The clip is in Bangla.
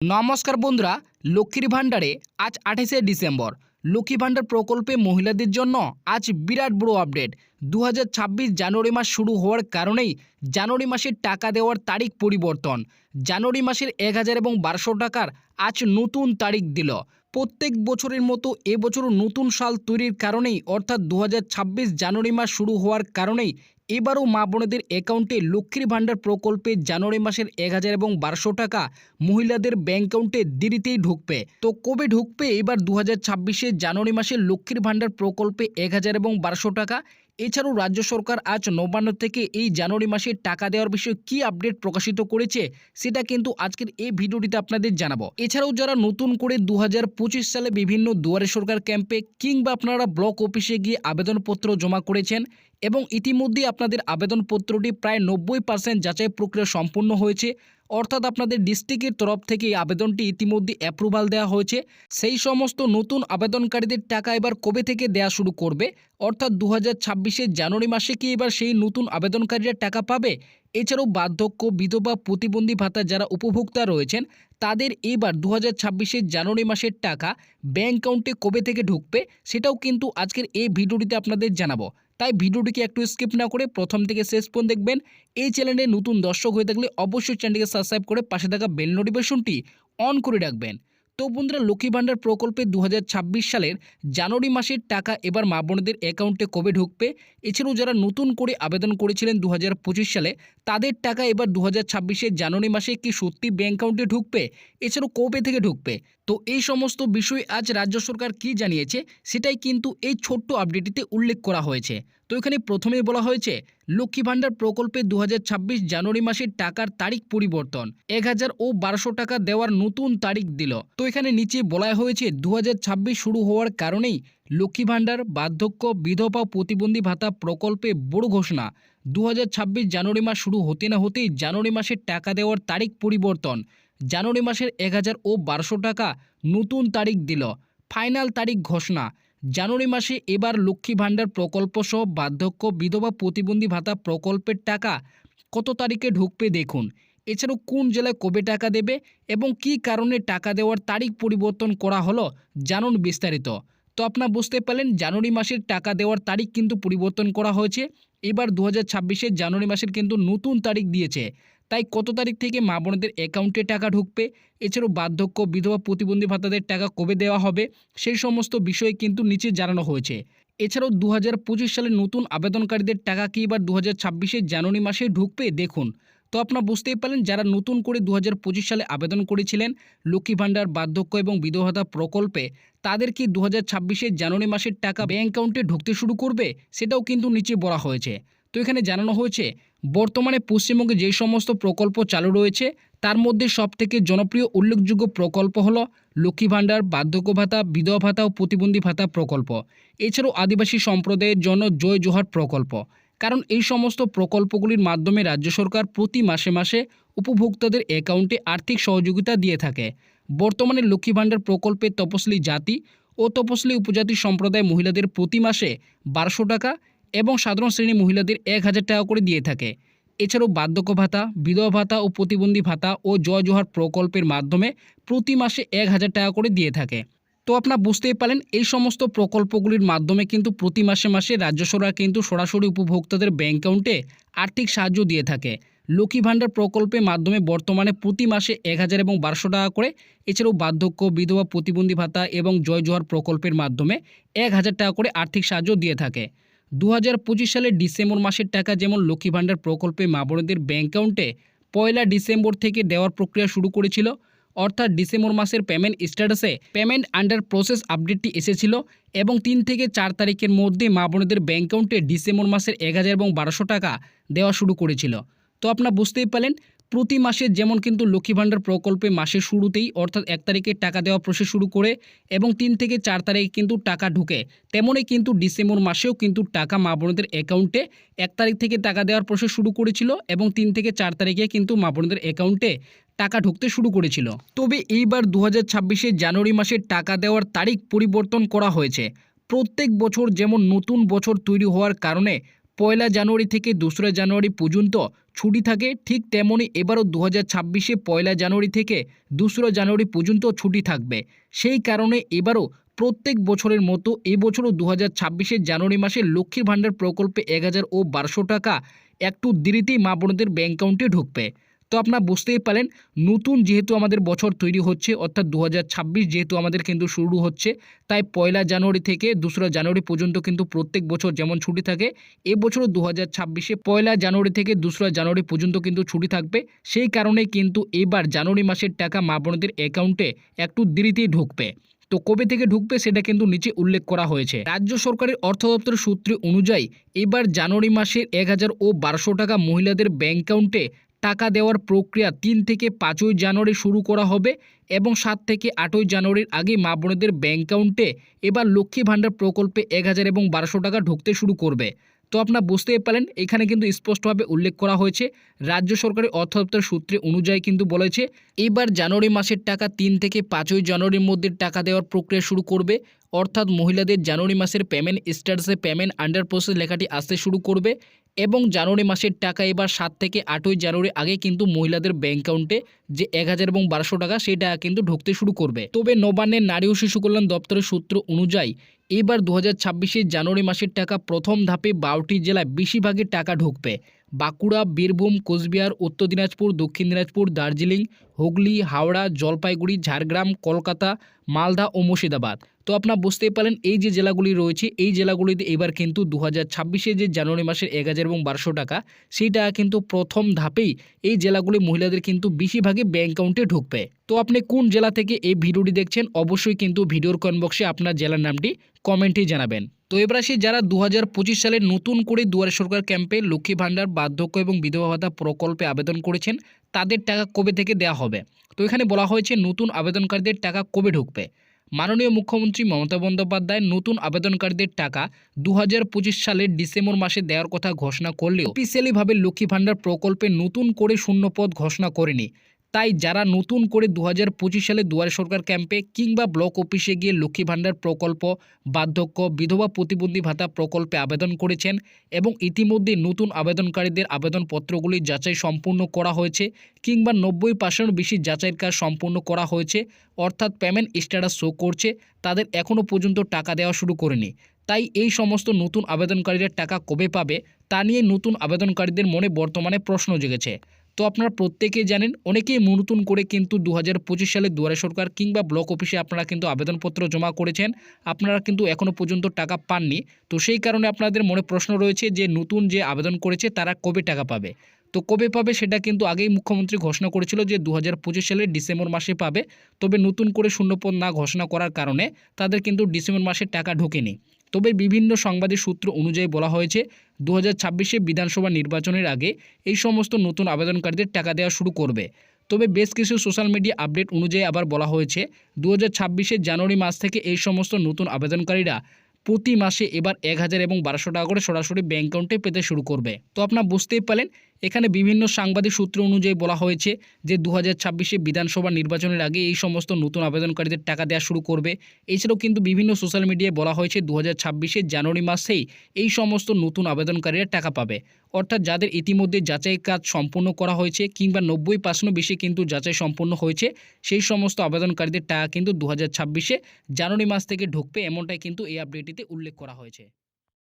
নমস্কার বন্ধুরা, লক্ষ্মীর ভাণ্ডারে আজ আঠাশে ডিসেম্বর। লক্ষ্মী ভাণ্ডার প্রকল্পে মহিলাদের জন্য আজ বিরাট বড় আপডেট। দু হাজার ছাব্বিশ জানুয়ারি মাস শুরু হওয়ার কারণেই জানুয়ারি মাসের টাকা দেওয়ার তারিখ পরিবর্তন। জানুয়ারি মাসের এক হাজার এবং বারোশো টাকার আজ নতুন তারিখ দিল। প্রত্যেক বছরের মতো এবছরও নতুন সাল তৈরির কারণেই, অর্থাৎ দু হাজার ছাব্বিশ জানুয়ারি মাস শুরু হওয়ার কারণেই, এবারও মা বোনেদের অ্যাকাউন্টে লক্ষ্মীর ভাণ্ডার প্রকল্পে জানুয়ারি মাসের এক হাজার এবং বারোশো টাকা মহিলাদের ব্যাংক অ্যাকাউন্টে দেরিতেই ঢুকবে। তো কবে ঢুকবে? এবার দু হাজার ছাব্বিশে জানুয়ারি মাসে লক্ষ্মীর ভাণ্ডার প্রকল্পে এক হাজার এবং বারোশো টাকা এছাড়াও রাজ্য সরকার আজ নবান্ন থেকে এই জানুয়ারি মাসে টাকা দেওয়ার বিষয়ে কি আপডেট প্রকাশিত করেছে, সেটা কিন্তু আজকের এই ভিডিওটিতে আপনাদের জানাব। এছাড়াও যারা নতুন করে দু হাজার পঁচিশ সালে বিভিন্ন দুয়ারে সরকার ক্যাম্পে কিংবা আপনারা ব্লক অফিসে গিয়ে আবেদনপত্র জমা করেছেন এবং ইতিমধ্যে আপনাদের আবেদনপত্রটি প্রায় নব্বই পার্সেন্ট যাচাই প্রক্রিয়া সম্পূর্ণ হয়েছে। অর্থাৎ আপনাদের ডিস্ট্রিক্টের তরফ থেকে এই আবেদনটি ইতিমধ্যে অ্যাপ্রুভাল দেওয়া হয়েছে। সেই সমস্ত নতুন আবেদনকারীদের টাকা এবার কবে থেকে দেয়া শুরু করবে? অর্থাৎ দু হাজার জানুয়ারি মাসে কি এবার সেই নতুন আবেদনকারীরা টাকা পাবে? এছাড়াও বার্ধক্য, বিধবা, প্রতিবন্ধী ভাতা যারা উপভোক্তা রয়েছেন, তাদের এবার দু হাজার জানুয়ারি মাসের টাকা ব্যাঙ্ক অ্যাকাউন্টে কবে থেকে ঢুকবে? সেটাও কিন্তু আজকের এই ভিডিওটিতে আপনাদের জানাব। তাই ভিডিওটিকে একটু স্কিপ না করে প্রথম থেকে শেষ পর্যন্ত দেখবেন। এই চ্যানেলে নতুন দর্শক হয়ে থাকলে অবশ্যই চ্যানেলটিকে সাবস্ক্রাইব করে পাশে থাকা বেল নোটিফিকেশনটি অন করে রাখবেন। তো বন্ধুরা লক্ষ্মী ভাণ্ডার প্রকল্পে দু হাজার ছাব্বিশ সালের জানুয়ারি মাসের টাকা এবার মা বোনদের অ্যাকাউন্টে কবে ঢুকবে, এছাড়াও যারা নতুন করে আবেদন করেছিলেন দু হাজার পঁচিশ সালে, তাদের টাকা এবার দু হাজার জানুয়ারি মাসে কি সত্যি ব্যাঙ্ক অ্যাকাউন্টে ঢুকবে, এছাড়াও কবে থেকে ঢুকবে? তো এই সমস্ত বিষয় আজ রাজ্য সরকার কি জানিয়েছে, সেটাই কিন্তু এই ছোট্ট আপডেটটিতে উল্লেখ করা হয়েছে। তো এখানে প্রথমেই বলা হয়েছে, লক্ষ্মী ভাণ্ডার প্রকল্পে দু হাজার ছাব্বিশ জানুয়ারি মাসের টাকার তারিখ পরিবর্তন এক হাজার ও বারোশো টাকা দেওয়ার নতুন তারিখ দিল। তো এখানে নিচে বলা হয়েছে দু হাজার ছাব্বিশ শুরু হওয়ার কারণেই লক্ষ্মী ভাণ্ডার, বার্ধক্য, বিধবা প্রতিবন্ধী ভাতা প্রকল্পে বড় ঘোষণা। দু হাজার ছাব্বিশ জানুয়ারি মাস শুরু হতে না হতেই জানুয়ারি মাসের টাকা দেওয়ার তারিখ পরিবর্তন, জানুয়ারি মাসের এক হাজার ও বারোশো টাকা নতুন তারিখ দিল। ফাইনাল তারিখ ঘোষণা। জানুয়ারি মাসে এবার লক্ষ্মী ভাণ্ডার প্রকল্প সহ বার্ধক্য, বিধবা প্রতিবন্ধী ভাতা প্রকল্পের টাকা কত তারিখে ঢুকবে দেখুন। এছাড়াও কোন জেলায় কবে টাকা দেবে এবং কী কারণে টাকা দেওয়ার তারিখ পরিবর্তন করা হলো জানুন বিস্তারিত। তো আপনারা বুঝতে পারলেন, জানুয়ারি মাসের টাকা দেওয়ার তারিখ কিন্তু পরিবর্তন করা হয়েছে। এবার দু হাজার জানুয়ারি মাসের কিন্তু নতুন তারিখ দিয়েছে। তাই কত তারিখ থেকে মা বোনদের অ্যাকাউন্টে টাকা ঢুকবে? এছাড়াও বার্ধক্য, বিধবা প্রতিবন্ধী ভাতাদের টাকা কবে দেওয়া হবে? সেই সমস্ত বিষয়ে কিন্তু নিচে জানানো হয়েছে। এছাড়াও দু সালের নতুন আবেদনকারীদের টাকা কি এবার দু হাজার জানুয়ারি মাসে ঢুকবে? দেখুন। তো আপনারা বুঝতেই পারলেন, যারা নতুন করে দু হাজার পঁচিশ সালে আবেদন করেছিলেন, লক্ষ্মী ভাণ্ডার, বার্ধক্য এবং বিধবা ভাতা প্রকল্পে, তাদের কি দু হাজার জানুয়ারি মাসের টাকা ব্যাঙ্ক অ্যাকাউন্টে ঢুকতে শুরু করবে? সেটাও কিন্তু নিচে বলা হয়েছে। তো এখানে জানানো হয়েছে বর্তমানে পশ্চিমবঙ্গে যে সমস্ত প্রকল্প চালু রয়েছে, তার মধ্যে সবথেকে জনপ্রিয় উল্লেখযোগ্য প্রকল্প হলো লক্ষ্মী ভাণ্ডার, বার্ধক্য ভাতা, বিধবা ভাতা ও প্রতিবন্ধী ভাতা প্রকল্প। এছাড়াও আদিবাসী সম্প্রদায়ের জন্য জয় জোহার প্রকল্প। কারণ এই সমস্ত প্রকল্পগুলির মাধ্যমে রাজ্য সরকার প্রতি মাসে মাসে উপভোক্তাদের অ্যাকাউন্টে আর্থিক সহযোগিতা দিয়ে থাকে। বর্তমানে লক্ষ্মী ভাণ্ডার প্রকল্পে তপশিলি জাতি ও তপশিলি উপজাতি সম্প্রদায় মহিলাদের প্রতি মাসে বারোশো টাকা এবং সাধারণ শ্রেণি মহিলাদের এক হাজার টাকা করে দিয়ে থাকে। এছাড়াও বার্ধক্য ভাতা, বিধবা ভাতা ও প্রতিবন্ধী ভাতা ও জয় জোহার প্রকল্পের মাধ্যমে প্রতি মাসে এক হাজার টাকা করে দিয়ে থাকে। তো আপনারা বুঝতেই পারেন এই সমস্ত প্রকল্পগুলির মাধ্যমে কিন্তু প্রতি মাসে মাসে রাজ্য সরকার কিন্তু সরাসরি উপভোক্তাদের ব্যাঙ্ক অ্যাকাউন্টে আর্থিক সাহায্য দিয়ে থাকে। লক্ষ্মী ভাণ্ডার প্রকল্পের মাধ্যমে বর্তমানে প্রতি মাসে এক হাজার এবং বারোশো টাকা করে, এছাড়াও বার্ধক্য, বিধবা, প্রতিবন্ধী ভাতা এবং জয় জোহার প্রকল্পের মাধ্যমে এক হাজার টাকা করে আর্থিক সাহায্য দিয়ে থাকে। দু হাজার পঁচিশ সালের ডিসেম্বর মাসের টাকা যেমন লক্ষ্মী ভাণ্ডার প্রকল্পে মা বোনদের ব্যাঙ্ক অ্যাকাউন্টে পয়লা ডিসেম্বর থেকে দেওয়ার প্রক্রিয়া শুরু করেছিল। অর্থাৎ ডিসেম্বর মাসের পেমেন্ট স্ট্যাটাসে পেমেন্ট আন্ডার প্রসেস আপডেটটি এসেছিল এবং তিন থেকে চার তারিখের মধ্যে মা বোনদের ব্যাঙ্ক অ্যাকাউন্টে ডিসেম্বর মাসের এক হাজার এবং বারোশো টাকা দেওয়া শুরু করেছিল। তো আপনারা বুঝতেই পারলেন প্রতি মাসে যেমন কিন্তু লক্ষ্মী ভাণ্ডার প্রকল্পে মাসের শুরুতেই অর্থাৎ এক তারিখে টাকা দেওয়া প্রসেস শুরু করে এবং তিন থেকে চার তারিখে কিন্তু টাকা ঢুকে। তেমনই কিন্তু ডিসেম্বর মাসেও কিন্তু টাকা মা বোনদের অ্যাকাউন্টে এক তারিখ থেকে টাকা দেওয়ার প্রসেস শুরু করেছিল এবং তিন থেকে চার তারিখে কিন্তু মা বোনদের অ্যাকাউন্টে টাকা ঢুকতে শুরু করেছিল। তবে এইবার দু হাজার জানুয়ারি মাসে টাকা দেওয়ার তারিখ পরিবর্তন করা হয়েছে। প্রত্যেক বছর যেমন নতুন বছর তৈরি হওয়ার কারণে পয়লা জানুয়ারি থেকে দোসরা জানুয়ারি পর্যন্ত ছুটি থাকে, ঠিক তেমনই এবারও দু হাজার ছাব্বিশে পয়লা জানুয়ারি থেকে দোসরা জানুয়ারি পর্যন্ত ছুটি থাকবে। সেই কারণে এবারও প্রত্যেক বছরের মতো এবছরও দু হাজার ছাব্বিশে জানুয়ারি মাসে লক্ষ্মীর ভাণ্ডার প্রকল্পে এক হাজার ও বারোশো টাকা একটু দেরিতেই মা বোনদের ব্যাঙ্ক অ্যাকাউন্টে ঢুকবে। তো আপনারা বুঝতেই পারেন নতুন যেহেতু আমাদের বছর তৈরি হচ্ছে, অর্থাৎ দু হাজার ছাব্বিশ যেহেতু আমাদের কিন্তু শুরু হচ্ছে, তাই পয়লা জানুয়ারি থেকে দোসরা জানুয়ারি পর্যন্ত কিন্তু প্রত্যেক বছর যেমন ছুটি থাকে এবছরও দু হাজার ছাব্বিশে পয়লা জানুয়ারি থেকে দোসরা জানুয়ারি পর্যন্ত কিন্তু ছুটি থাকবে। সেই কারণে কিন্তু এবার জানুয়ারি মাসের টাকা মা বোনদের অ্যাকাউন্টে একটু দেরিতেই ঢুকবে। তো কবে থেকে ঢুকবে সেটা কিন্তু নিচে উল্লেখ করা হয়েছে। রাজ্য সরকারের অর্থ দপ্তরের সূত্রে অনুযায়ী, এবার জানুয়ারি মাসের এক হাজার ও বারোশো টাকা মহিলাদের ব্যাঙ্ক অ্যাকাউন্টে টাকা দেওয়ার প্রক্রিয়া তিন থেকে পাঁচই জানুয়ারি শুরু করা হবে এবং সাত থেকে আটই জানুয়ারির আগে মা বোনেদের ব্যাঙ্ক অ্যাকাউন্টে এবার লক্ষ্মী ভাণ্ডার প্রকল্পে এক হাজার এবং বারোশো টাকা ঢুকতে শুরু করবে। তো আপনারা বুঝতেই পারেন এখানে কিন্তু স্পষ্টভাবে উল্লেখ করা হয়েছে। রাজ্য সরকারের অর্থ দপ্তর সূত্রে অনুযায়ী কিন্তু বলেছে, এবার জানুয়ারি মাসের টাকা তিন থেকে পাঁচই জানুয়ারির মধ্যে টাকা দেওয়ার প্রক্রিয়া শুরু করবে। অর্থাৎ মহিলাদের জানুয়ারি মাসের পেমেন্ট স্ট্যাটাসে পেমেন্ট আন্ডার প্রসেস লেখাটি আসতে শুরু করবে এবং জানুয়ারি মাসের টাকা এবার সাত থেকে আটই জানুয়ারি আগে কিন্তু মহিলাদের ব্যাঙ্ক অ্যাকাউন্টে যে এক হাজার এবং বারোশো টাকা সেই টাকা কিন্তু ঢুকতে শুরু করবে। তবে নবান্নের নারী ও শিশু কল্যাণ দপ্তরের সূত্র অনুযায়ী এবার দু হাজার জানুয়ারি মাসের টাকা প্রথম ধাপে বারোটি জেলায় বেশিরভাগই টাকা ঢুকবে। বাঁকুড়া, বীরভূম, কোচবিহার, উত্তর দিনাজপুর, দক্ষিণ দিনাজপুর, দার্জিলিং, হুগলি, হাওড়া, জলপাইগুড়ি, ঝাড়গ্রাম, কলকাতা, মালদা ও মুর্শিদাবাদ। তো আপনারা বুঝতেই পারেন এই যে জেলাগুলি রয়েছে, এই জেলাগুলিতে এবার কিন্তু দু হাজার ছাব্বিশে যে জানুয়ারি মাসের এক হাজার এবং বারোশো টাকা সেই টাকা কিন্তু প্রথম ধাপেই এই জেলাগুলি মহিলাদের কিন্তু বেশিরভাগই ব্যাঙ্ক অ্যাকাউন্টে ঢুকবে। তো আপনি কোন জেলা থেকে এই ভিডিওটি দেখছেন, অবশ্যই কিন্তু ভিডিওর কমেন্ট বক্সে আপনার জেলার নামটি কমেন্টে জানাবেন। তো এবার যারা দু হাজার পঁচিশ সালে নতুন করে দুয়ারে সরকার ক্যাম্পে লক্ষ্মী ভাণ্ডার, বার্ধক্য এবং বিধবা ভাতা প্রকল্পে আবেদন করেছেন, তাদের টাকা কবে থেকে দেওয়া হবে? তো এখানে বলা হয়েছে নতুন আবেদনকারীদের টাকা কবে ঢুকবে? মাননীয় মুখ্যমন্ত্রী মমতা বন্দ্যোপাধ্যায় নতুন আবেদনকারীদের টাকা দু হাজার পঁচিশ সালের ডিসেম্বর মাসে দেওয়ার কথা ঘোষণা করলেও অফিসিয়ালিভাবে লক্ষ্মী ভাণ্ডার প্রকল্পে নতুন করে শূন্যপদ ঘোষণা করেনি। তাই যারা নতুন করে দু হাজার পঁচিশ সালে দুয়ারে সরকার ক্যাম্পে কিংবা ব্লক অফিসে গিয়ে লক্ষ্মী ভাণ্ডার প্রকল্প, বার্ধক্য, বিধবা প্রতিবন্ধী ভাতা প্রকল্পে আবেদন করেছেন এবং ইতিমধ্যে নতুন আবেদনকারীদের আবেদনপত্রগুলি যাচাই সম্পূর্ণ করা হয়েছে কিংবা নব্বই পার্সেন্ট বেশি যাচাইয়ের কাজ সম্পূর্ণ করা হয়েছে, অর্থাৎ পেমেন্ট স্ট্যাটাস শো করছে, তাদের এখনও পর্যন্ত টাকা দেওয়া শুরু করেনি। তাই এই সমস্ত নতুন আবেদনকারীদের টাকা কবে পাবে তা নিয়ে নতুন আবেদনকারীদের মনে বর্তমানে প্রশ্ন জেগেছে। তো আপনারা প্রত্যেকেই জানেন, অনেকেই নতুন করে কিন্তু দু হাজার পঁচিশ সালে দুয়ারে সরকার কিংবা ব্লক অফিসে আপনারা কিন্তু আবেদনপত্র জমা করেছেন। আপনারা কিন্তু এখনও পর্যন্ত টাকা পাননি। তো সেই কারণে আপনাদের মনে প্রশ্ন রয়েছে যে, নতুন যে আবেদন করেছে, তারা কবে টাকা পাবে? তো কবে পাবে সেটা কিন্তু আগেই মুখ্যমন্ত্রী ঘোষণা করেছিল যে দু হাজার পঁচিশ সালের ডিসেম্বর মাসে পাবে। তবে নতুন করে শূন্যপদ না ঘোষণা করার কারণে তাদের কিন্তু ডিসেম্বর মাসে টাকা ঢোকেনি। তবে বিভিন্ন সাংবাদিক সূত্র অনুযায়ী বলা হয়েছে দু হাজার বিধানসভা নির্বাচনের আগে এই সমস্ত নতুন আবেদনকারীদের টাকা দেওয়া শুরু করবে। তবে বেশ কিছু সোশ্যাল মিডিয়া আপডেট অনুযায়ী আবার বলা হয়েছে দু হাজার জানুয়ারি মাস থেকে এই সমস্ত নতুন আবেদনকারীরা প্রতি মাসে এবার এক হাজার এবং বারোশো টাকা করে সরাসরি ব্যাঙ্ক অ্যাকাউন্টে পেতে শুরু করবে। তো আপনারা বুঝতেই পারলেন এখানে বিভিন্ন সাংবাদিক সূত্র অনুযায়ী বলা হয়েছে যে দু হাজার বিধানসভা নির্বাচনের আগে এই সমস্ত নতুন আবেদনকারীদের টাকা দেওয়া শুরু করবে। এছাড়াও কিন্তু বিভিন্ন সোশ্যাল মিডিয়ায় বলা হয়েছে দু হাজার জানুয়ারি মাসেই এই সমস্ত নতুন আবেদনকারীরা টাকা পাবে। অর্থাৎ যাদের ইতিমধ্যে যাচাই কাজ সম্পূর্ণ করা হয়েছে কিংবা নব্বই পার্সেন্ট বেশি কিন্তু যাচাই সম্পূর্ণ হয়েছে, সেই সমস্ত আবেদনকারীদের টাকা কিন্তু দু হাজার জানুয়ারি মাস থেকে ঢুকবে, এমনটাই কিন্তু এই আপডেটটিতে উল্লেখ করা হয়েছে।